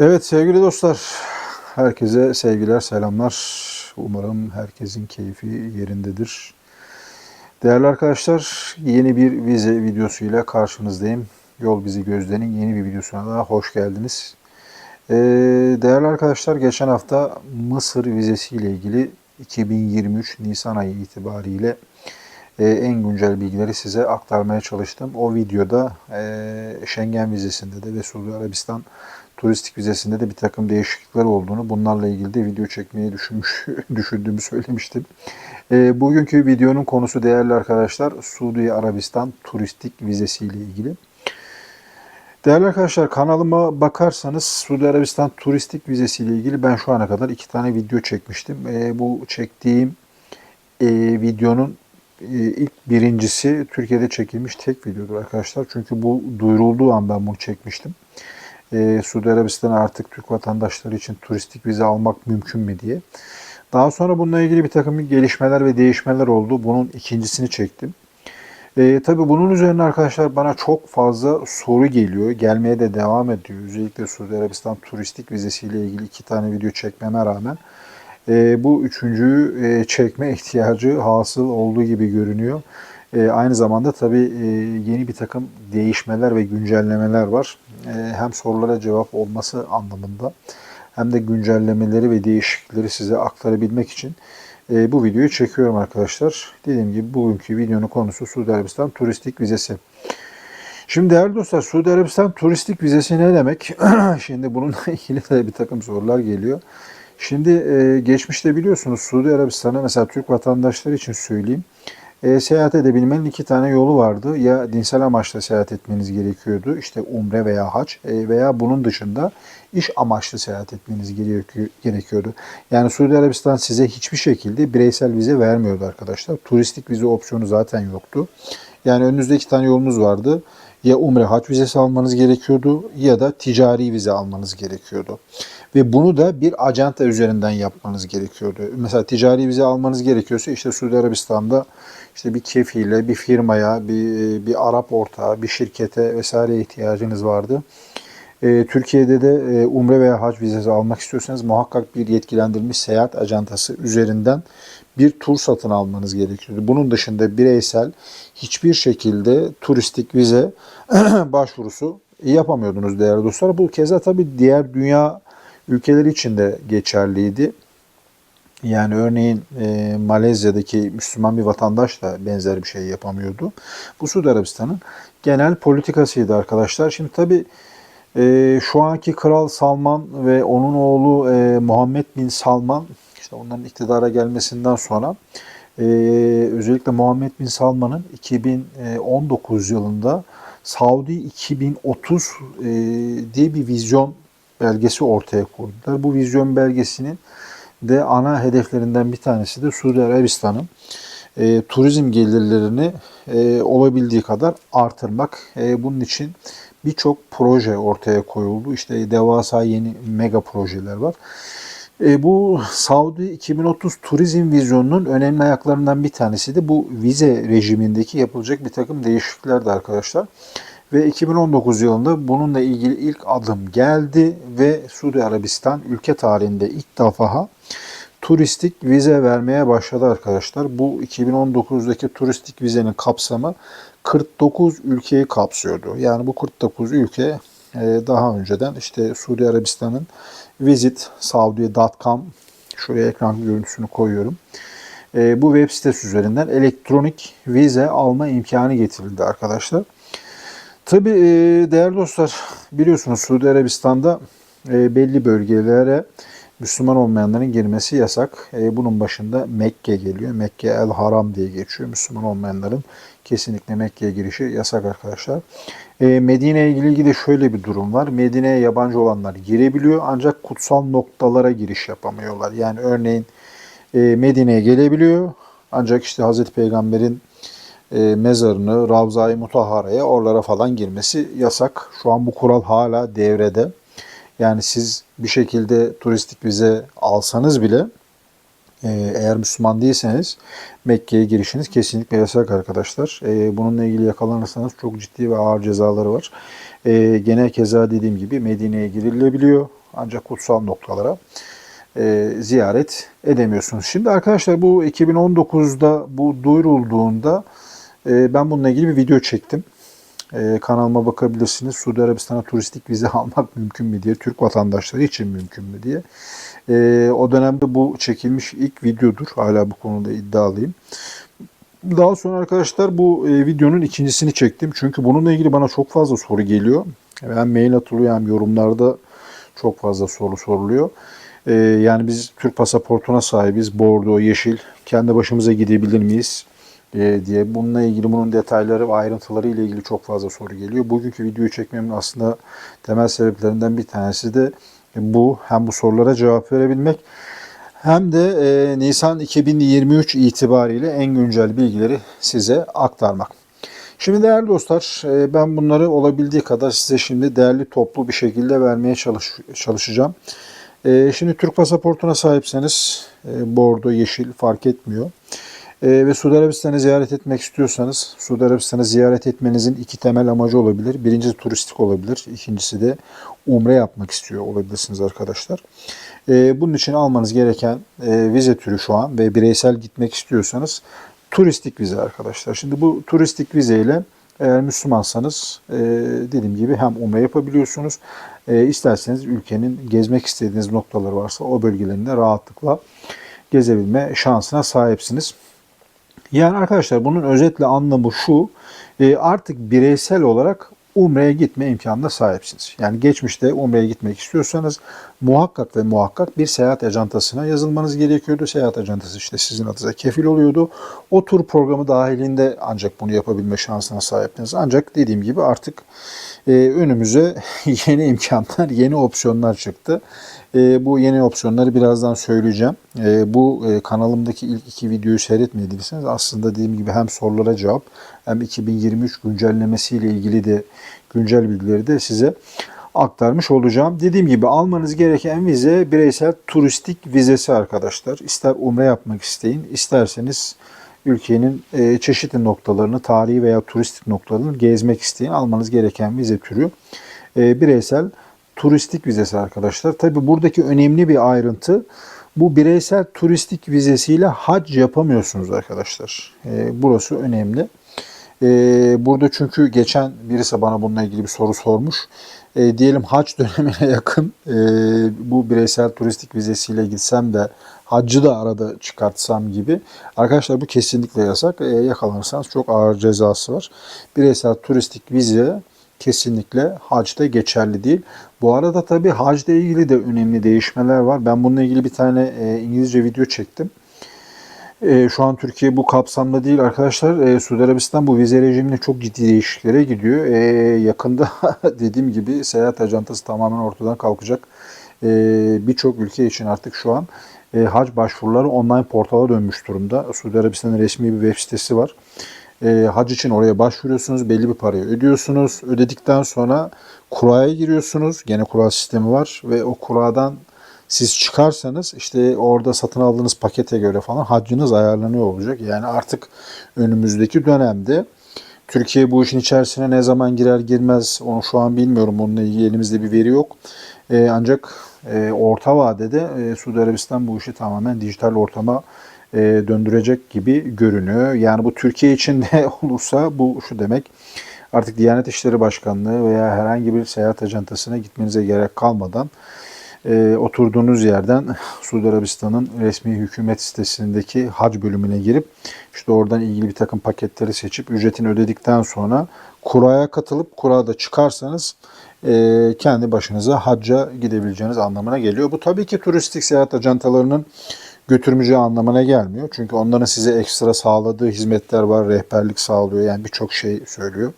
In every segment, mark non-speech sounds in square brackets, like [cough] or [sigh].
Evet sevgili dostlar, herkese sevgiler, selamlar. Umarım herkesin keyfi yerindedir. Değerli arkadaşlar, yeni bir vize videosuyla karşınızdayım. Yol Bizi Gözler'in yeni bir videosuna daha hoş geldiniz. Ee, değerli arkadaşlar, geçen hafta Mısır vizesiyle ilgili 2023 Nisan ayı itibariyle e, en güncel bilgileri size aktarmaya çalıştım. O videoda e, Schengen vizesinde de ve Suudi Arabistan turistik vizesinde de bir takım değişiklikler olduğunu, bunlarla ilgili de video çekmeyi düşünmüş, [laughs] düşündüğümü söylemiştim. E, bugünkü videonun konusu değerli arkadaşlar Suudi Arabistan turistik vizesiyle ilgili. Değerli arkadaşlar kanalıma bakarsanız Suudi Arabistan turistik vizesiyle ilgili ben şu ana kadar iki tane video çekmiştim. E, bu çektiğim e, videonun e, ilk birincisi Türkiye'de çekilmiş tek videodur arkadaşlar. Çünkü bu duyurulduğu an ben bunu çekmiştim. E, Suudi Arabistan'a artık Türk vatandaşları için turistik vize almak mümkün mü diye. Daha sonra bununla ilgili bir takım gelişmeler ve değişmeler oldu. Bunun ikincisini çektim. E, tabii bunun üzerine arkadaşlar bana çok fazla soru geliyor. Gelmeye de devam ediyor. Özellikle Suudi Arabistan turistik vizesiyle ilgili iki tane video çekmeme rağmen e, bu üçüncüyü e, çekme ihtiyacı hasıl olduğu gibi görünüyor. E, aynı zamanda tabii e, yeni bir takım değişmeler ve güncellemeler var. E, hem sorulara cevap olması anlamında hem de güncellemeleri ve değişiklikleri size aktarabilmek için e, bu videoyu çekiyorum arkadaşlar. Dediğim gibi bugünkü videonun konusu Suudi Arabistan turistik vizesi. Şimdi değerli dostlar Suudi Arabistan turistik vizesi ne demek? [clears throat] Şimdi bununla [laughs] ilgili de bir takım sorular geliyor. Şimdi e, geçmişte biliyorsunuz Suudi Arabistan'a mesela Türk vatandaşları için söyleyeyim. E, seyahat edebilmenin iki tane yolu vardı. Ya dinsel amaçla seyahat etmeniz gerekiyordu. İşte umre veya hac e, veya bunun dışında iş amaçlı seyahat etmeniz gerekiyor- gerekiyordu. Yani Suudi Arabistan size hiçbir şekilde bireysel vize vermiyordu arkadaşlar. Turistik vize opsiyonu zaten yoktu. Yani önünüzde iki tane yolunuz vardı. Ya umre hac vizesi almanız gerekiyordu ya da ticari vize almanız gerekiyordu. Ve bunu da bir acenta üzerinden yapmanız gerekiyordu. Mesela ticari vize almanız gerekiyorsa işte Suudi Arabistan'da işte bir kefile, bir firmaya, bir, bir Arap ortağı, bir şirkete vesaire ihtiyacınız vardı. E, Türkiye'de de e, umre veya hac vizesi almak istiyorsanız muhakkak bir yetkilendirilmiş seyahat acentası üzerinden bir tur satın almanız gerekiyordu. Bunun dışında bireysel hiçbir şekilde turistik vize [clears throat] başvurusu yapamıyordunuz değerli dostlar. Bu keza tabii diğer dünya ülkeleri için de geçerliydi. Yani örneğin e, Malezya'daki Müslüman bir vatandaş da benzer bir şey yapamıyordu. Bu Suudi Arabistan'ın genel politikasıydı arkadaşlar. Şimdi tabii e, şu anki Kral Salman ve onun oğlu e, Muhammed Bin Salman işte onların iktidara gelmesinden sonra e, özellikle Muhammed Bin Salman'ın 2019 yılında Saudi 2030 e, diye bir vizyon belgesi ortaya koydular. Bu vizyon belgesinin de ana hedeflerinden bir tanesi de Suudi Arabistan'ın e, turizm gelirlerini e, olabildiği kadar artırmak. E, bunun için birçok proje ortaya koyuldu. İşte devasa yeni mega projeler var. E, bu Saudi 2030 turizm vizyonunun önemli ayaklarından bir tanesi de bu vize rejimindeki yapılacak bir takım değişikliklerdi arkadaşlar. Ve 2019 yılında bununla ilgili ilk adım geldi ve Suudi Arabistan ülke tarihinde ilk defa turistik vize vermeye başladı arkadaşlar. Bu 2019'daki turistik vizenin kapsamı 49 ülkeyi kapsıyordu. Yani bu 49 ülke e, daha önceden işte Suudi Arabistan'ın visitsaudi.com şuraya ekran görüntüsünü koyuyorum. E, bu web sitesi üzerinden elektronik vize alma imkanı getirildi arkadaşlar. Tabi değerli dostlar biliyorsunuz Suudi Arabistan'da e, belli bölgelere Müslüman olmayanların girmesi yasak. E, Bunun başında Mekke geliyor. Mekke el Haram diye geçiyor. Müslüman olmayanların kesinlikle Mekke'ye girişi yasak arkadaşlar. E, Medine ile ilgili de şöyle bir durum var. Medine'ye yabancı olanlar girebiliyor ancak kutsal noktalara giriş yapamıyorlar. Yani örneğin e, Medine'ye gelebiliyor ancak işte Hazreti Peygamber'in e, mezarını, Ravza-i Mutahhara'ya oralara falan girmesi yasak. Şu an bu kural hala devrede. Yani siz bir şekilde turistik vize alsanız bile e, eğer Müslüman değilseniz Mekke'ye girişiniz kesinlikle yasak arkadaşlar. E, bununla ilgili yakalanırsanız çok ciddi ve ağır cezaları var. E, gene keza dediğim gibi Medine'ye girilebiliyor. ancak kutsal noktalara e, ziyaret edemiyorsunuz. Şimdi arkadaşlar bu 2019'da bu duyurulduğunda e, ben bununla ilgili bir video çektim. E, kanalıma bakabilirsiniz. Suudi Arabistan'a turistik vize [laughs] almak mümkün mü diye, Türk vatandaşları için mümkün mü diye. E, o dönemde bu çekilmiş ilk videodur. Hala bu konuda iddialıyım. Daha sonra arkadaşlar bu e, videonun ikincisini çektim. Çünkü bununla ilgili bana çok fazla soru geliyor. Hem mail atılıyor hem yorumlarda çok fazla soru soruluyor. Yani biz Türk pasaportuna sahibiz. Bordo, yeşil. Kendi başımıza gidebilir miyiz? E, diye. Bununla ilgili bunun detayları ve ayrıntıları ile ilgili çok fazla soru geliyor. Bugünkü videoyu çekmemin aslında temel sebeplerinden bir tanesi de bu. Hem bu sorulara cevap verebilmek hem de e, Nisan 2023 itibariyle en güncel bilgileri size aktarmak. Şimdi değerli dostlar e, ben bunları olabildiği kadar size şimdi değerli toplu bir şekilde vermeye çalış, çalışacağım. E, şimdi Türk pasaportuna sahipseniz e, bordo, yeşil fark etmiyor. E, ve Suudi Arabistan'ı ziyaret etmek istiyorsanız Suudi Arabistan'ı ziyaret etmenizin iki temel amacı olabilir. Birincisi turistik olabilir. İkincisi de umre yapmak istiyor olabilirsiniz arkadaşlar. E, bunun için almanız gereken e, vize türü şu an ve bireysel gitmek istiyorsanız turistik vize arkadaşlar. Şimdi bu turistik vize ile eğer Müslümansanız e, dediğim gibi hem umre yapabiliyorsunuz. E, isterseniz ülkenin gezmek istediğiniz noktaları varsa o bölgelerinde rahatlıkla gezebilme şansına sahipsiniz. Yani arkadaşlar bunun özetle anlamı şu. e, Artık bireysel olarak Umre'ye gitme imkanına sahipsiniz. Yani geçmişte Umre'ye gitmek istiyorsanız muhakkak ve muhakkak bir seyahat ajantasına yazılmanız gerekiyordu. Seyahat ajantası işte sizin adınıza kefil oluyordu. O tur programı dahilinde ancak bunu yapabilme şansına sahiptiniz. Ancak dediğim gibi artık e, önümüze [laughs] yeni imkanlar, yeni opsiyonlar çıktı. E, bu yeni opsiyonları birazdan söyleyeceğim. E, bu e, kanalımdaki ilk iki videoyu seyretmediyseniz aslında dediğim gibi hem sorulara cevap hem 2023 güncellemesiyle ilgili de güncel bilgileri de size aktarmış olacağım. Dediğim gibi almanız gereken vize bireysel turistik vizesi arkadaşlar. İster umre yapmak isteyin, isterseniz ülkenin e, çeşitli noktalarını, tarihi veya turistik noktalarını gezmek isteyin. Almanız gereken vize türü e, bireysel turistik vizesi arkadaşlar. Tabi buradaki önemli bir ayrıntı bu bireysel turistik vizesiyle hac yapamıyorsunuz arkadaşlar. E, burası önemli. E, burada çünkü geçen birisi bana bununla ilgili bir soru sormuş. E, diyelim hac [laughs] dönemine yakın e, bu bireysel turistik vizesiyle gitsem de haccı da arada çıkartsam gibi. Arkadaşlar bu kesinlikle yasak. E, yakalanırsanız çok ağır cezası var. Bireysel turistik vize kesinlikle hacda geçerli değil. Bu arada tabi hacda ilgili de önemli değişmeler var. Ben bununla ilgili bir tane e, İngilizce video çektim. E, şu an Türkiye bu kapsamda değil arkadaşlar. E, Suudi Arabistan bu vize rejimine çok ciddi değişikliklere gidiyor. E, yakında [laughs] dediğim gibi seyahat ajantası tamamen ortadan kalkacak. E, Birçok ülke için artık şu an e, hac başvuruları online portala dönmüş durumda. Suudi Arabistan'ın resmi bir web sitesi var. E, hac için oraya başvuruyorsunuz. Belli bir parayı ödüyorsunuz. Ödedikten sonra kuraya giriyorsunuz. Gene kura sistemi var ve o kuradan siz çıkarsanız işte orada satın aldığınız pakete göre falan haccınız ayarlanıyor olacak. Yani artık önümüzdeki dönemde Türkiye bu işin içerisine ne zaman girer girmez onu şu an bilmiyorum. Onunla ilgili elimizde bir veri yok. E, ancak e, orta vadede e, Suudi Arabistan bu işi tamamen dijital ortama e, döndürecek gibi görünüyor. Yani bu Türkiye için de [laughs] olursa bu şu demek. Artık Diyanet İşleri Başkanlığı veya herhangi bir seyahat ajantasına gitmenize gerek kalmadan e, oturduğunuz yerden Suudi Arabistan'ın resmi hükümet sitesindeki hac bölümüne girip işte oradan ilgili bir takım paketleri seçip ücretini ödedikten sonra kuraya katılıp kurada çıkarsanız e, kendi başınıza hacca gidebileceğiniz anlamına geliyor. Bu tabii ki turistik seyahat ajantalarının götürmeyeceği anlamına gelmiyor. Çünkü onların size ekstra sağladığı hizmetler var, rehberlik sağlıyor. Yani birçok şey söylüyor.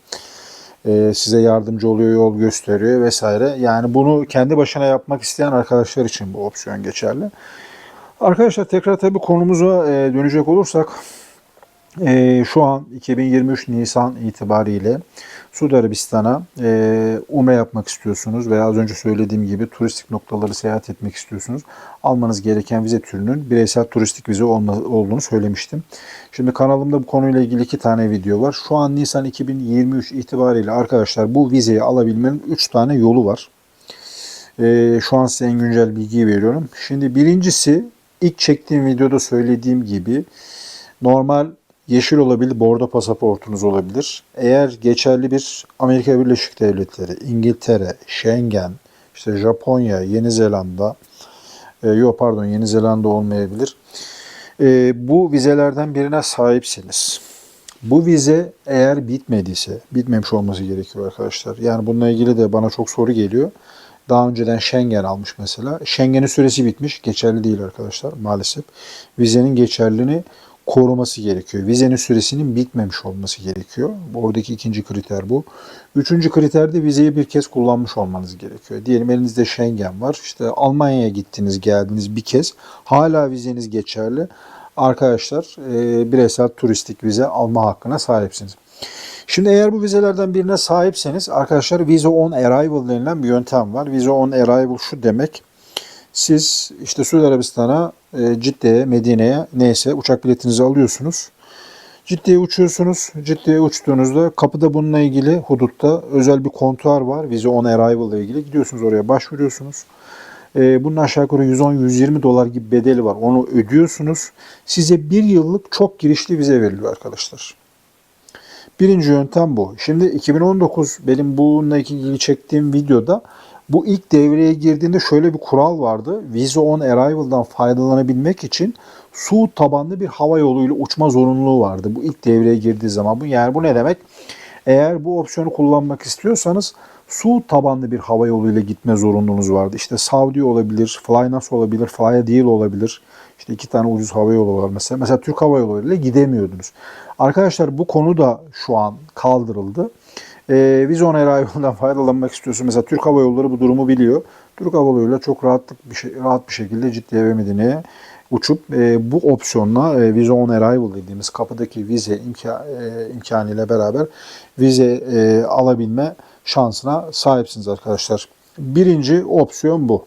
Ee, size yardımcı oluyor, yol gösteriyor vesaire. Yani bunu kendi başına yapmak isteyen arkadaşlar için bu opsiyon geçerli. Arkadaşlar tekrar tabii konumuza e, dönecek olursak e, şu an 2023 Nisan itibariyle Suudi Arabistan'a e, umre yapmak istiyorsunuz veya az önce söylediğim gibi turistik noktaları seyahat etmek istiyorsunuz. Almanız gereken vize türünün bireysel turistik vize olma, olduğunu söylemiştim. Şimdi kanalımda bu konuyla ilgili iki tane video var. Şu an Nisan 2023 itibariyle arkadaşlar bu vizeyi alabilmenin 3 tane yolu var. Ee, şu an size en güncel bilgiyi veriyorum. Şimdi birincisi ilk çektiğim videoda söylediğim gibi normal yeşil olabilir, bordo pasaportunuz olabilir. Eğer geçerli bir Amerika Birleşik Devletleri, İngiltere, Schengen, işte Japonya, Yeni Zelanda, e, yok pardon Yeni Zelanda olmayabilir. E, bu vizelerden birine sahipsiniz. Bu vize eğer bitmediyse, bitmemiş olması gerekiyor arkadaşlar. Yani bununla ilgili de bana çok soru geliyor. Daha önceden Schengen almış mesela. Schengen'in süresi bitmiş. Geçerli değil arkadaşlar maalesef. Vizenin geçerliliğini koruması gerekiyor. Vizenin süresinin bitmemiş olması gerekiyor. Oradaki ikinci kriter bu. Üçüncü kriter de vizeyi bir kez kullanmış olmanız gerekiyor. Diyelim elinizde Schengen var. İşte Almanya'ya gittiniz, geldiniz bir kez. Hala vizeniz geçerli. Arkadaşlar e, bireysel turistik vize alma hakkına sahipsiniz. Şimdi eğer bu vizelerden birine sahipseniz arkadaşlar Visa on Arrival denilen bir yöntem var. Visa on Arrival şu demek. Siz işte Suudi Arabistan'a, e, Cidde'ye, Medine'ye neyse uçak biletinizi alıyorsunuz. Ciddiye uçuyorsunuz. Ciddiye uçtuğunuzda kapıda bununla ilgili hudutta özel bir kontuar var. Visa on Arrival ile ilgili. Gidiyorsunuz oraya başvuruyorsunuz. E, bunun aşağı yukarı 110-120 dolar gibi bedeli var. Onu ödüyorsunuz. Size bir yıllık çok girişli vize veriliyor arkadaşlar. Birinci yöntem bu. Şimdi 2019 benim bununla ilgili çektiğim videoda bu ilk devreye girdiğinde şöyle bir kural vardı. Visa on Arrival'dan faydalanabilmek için su tabanlı bir hava yoluyla uçma zorunluluğu vardı. Bu ilk devreye girdiği zaman bu yani bu ne demek? Eğer bu opsiyonu kullanmak istiyorsanız su tabanlı bir hava yoluyla gitme zorunluluğunuz vardı. İşte Saudi olabilir, Flynas olabilir, Flya değil olabilir. İşte iki tane ucuz hava yolu var mesela. Mesela Türk Hava Yolu ile gidemiyordunuz. Arkadaşlar bu konu da şu an kaldırıldı. Ee, Vizon Arrival'dan faydalanmak istiyorsun. Mesela Türk Hava Yolları bu durumu biliyor. Türk Hava Yolları çok rahatlık bir şey, rahat bir şekilde Ciddiye ve Medine'ye uçup e, bu opsiyonla e, Visa on Arrival dediğimiz kapıdaki vize imka, e, imkanıyla beraber vize e, alabilme şansına sahipsiniz arkadaşlar. Birinci opsiyon bu.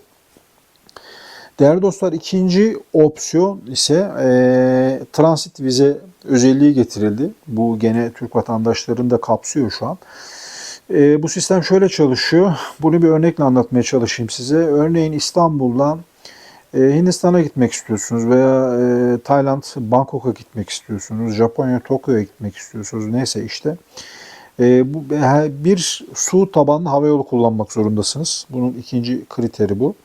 Değerli dostlar ikinci opsiyon ise e, transit vize özelliği getirildi. Bu gene Türk vatandaşlarını da kapsıyor şu an. E, bu sistem şöyle çalışıyor. Bunu bir örnekle anlatmaya çalışayım size. Örneğin İstanbul'dan e, Hindistan'a gitmek istiyorsunuz veya e, Tayland, Bangkok'a gitmek istiyorsunuz, Japonya, Tokyo'ya gitmek istiyorsunuz neyse işte. E, bu bir su tabanlı hava yolu kullanmak zorundasınız. Bunun ikinci kriteri bu.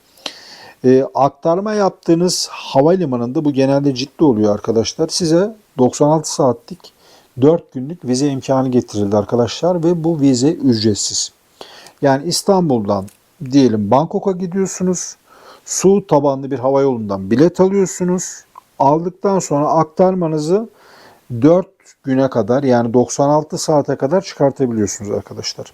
E, aktarma yaptığınız havalimanında bu genelde ciddi oluyor arkadaşlar. Size 96 saatlik 4 günlük vize imkanı getirildi arkadaşlar ve bu vize ücretsiz. Yani İstanbul'dan diyelim Bangkok'a gidiyorsunuz. Su tabanlı bir hava yolundan bilet alıyorsunuz. Aldıktan sonra aktarmanızı 4 güne kadar yani 96 saate kadar çıkartabiliyorsunuz arkadaşlar.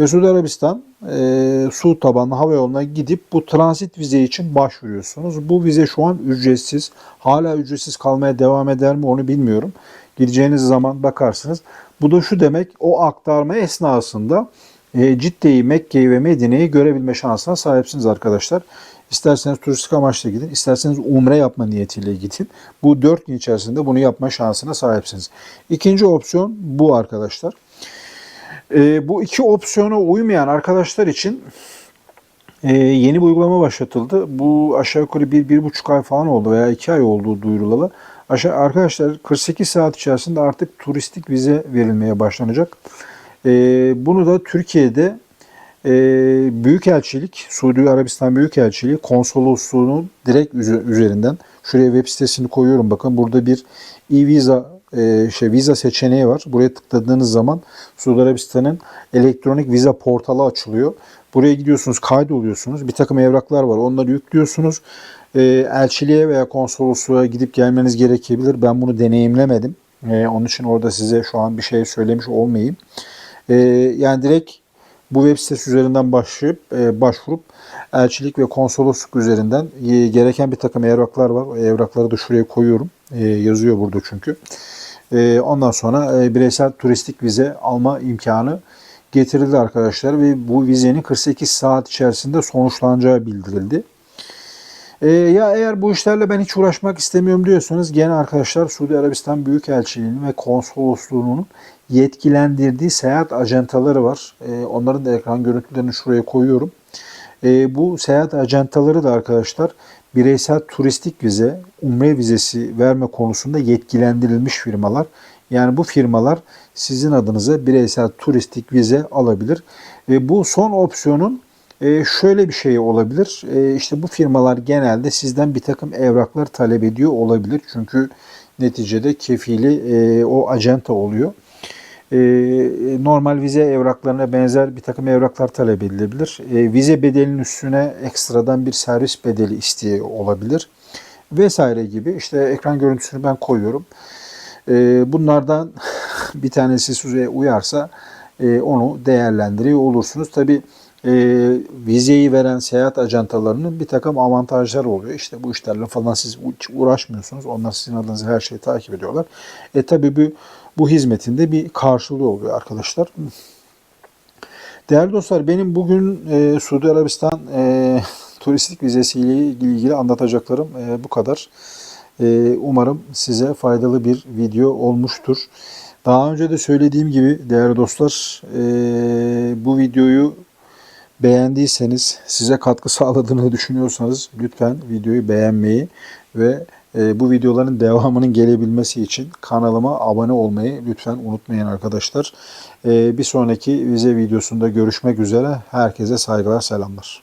Ve Suudi Arabistan e, su tabanlı hava yoluna gidip bu transit vize için başvuruyorsunuz. Bu vize şu an ücretsiz. Hala ücretsiz kalmaya devam eder mi onu bilmiyorum. Gideceğiniz zaman bakarsınız. Bu da şu demek o aktarma esnasında e, Cidde'yi, Mekke'yi ve Medine'yi görebilme şansına sahipsiniz arkadaşlar. İsterseniz turistik amaçla gidin, isterseniz umre yapma niyetiyle gidin. Bu 4 gün içerisinde bunu yapma şansına sahipsiniz. İkinci opsiyon bu arkadaşlar. E, bu iki opsiyona uymayan arkadaşlar için e, yeni bir uygulama başlatıldı. Bu aşağı yukarı bir, bir buçuk ay falan oldu veya iki ay oldu duyurulalı. Aşağı, arkadaşlar 48 saat içerisinde artık turistik vize verilmeye başlanacak. E, bunu da Türkiye'de e, Büyükelçilik, Suudi Arabistan Büyükelçiliği konsolosluğunun direkt üzerinden şuraya web sitesini koyuyorum. Bakın burada bir e-visa e, şey viza seçeneği var. Buraya tıkladığınız zaman Suudi Arabistan'ın elektronik viza portalı açılıyor. Buraya gidiyorsunuz, kaydoluyorsunuz. Bir takım evraklar var. Onları yüklüyorsunuz. E, elçiliğe veya konsolosluğa gidip gelmeniz gerekebilir. Ben bunu deneyimlemedim. E, onun için orada size şu an bir şey söylemiş olmayayım. E, yani direkt bu web sitesi üzerinden başlayıp başvurup elçilik ve konsolosluk üzerinden gereken bir takım evraklar var. O evrakları da şuraya koyuyorum. Yazıyor burada çünkü. E, ondan sonra e, bireysel turistik vize alma imkanı getirildi arkadaşlar ve bu vizenin 48 saat içerisinde sonuçlanacağı bildirildi. E, ya eğer bu işlerle ben hiç uğraşmak istemiyorum diyorsanız gene arkadaşlar Suudi Arabistan Büyükelçiliği'nin ve konsolosluğunun yetkilendirdiği seyahat ajantaları var. E, onların da ekran görüntülerini şuraya koyuyorum. Bu seyahat ajantaları da arkadaşlar bireysel turistik vize, umre vizesi verme konusunda yetkilendirilmiş firmalar. Yani bu firmalar sizin adınıza bireysel turistik vize alabilir. E, bu son opsiyonun e, şöyle bir şey olabilir. E, işte bu firmalar genelde sizden bir takım evraklar talep ediyor olabilir. Çünkü neticede kefili e, o acenta oluyor. E, normal vize evraklarına benzer bir takım evraklar talep edilebilir. E, vize bedelinin üstüne ekstradan bir servis bedeli isteği olabilir. Vesaire gibi. İşte ekran görüntüsünü ben koyuyorum. E, bunlardan [laughs] bir tanesi size uyarsa e, onu değerlendiriyor olursunuz. Tabi e, vizeyi veren seyahat ajantalarının bir takım avantajları oluyor. İşte bu işlerle falan siz uğraşmıyorsunuz. Onlar sizin adınıza her şeyi takip ediyorlar. E tabi bu, bu hizmetinde bir karşılığı oluyor arkadaşlar. Değerli dostlar benim bugün e, Suudi Arabistan e, turistik vizesiyle ilgili anlatacaklarım e, bu kadar. E, umarım size faydalı bir video olmuştur. Daha önce de söylediğim gibi değerli dostlar e, bu videoyu beğendiyseniz size katkı [laughs] sağladığını düşünüyorsanız lütfen videoyu beğenmeyi ve bu videoların devamının gelebilmesi için kanalıma abone olmayı lütfen unutmayın arkadaşlar. E, bir sonraki vize videosunda görüşmek üzere. Herkese saygılar selamlar.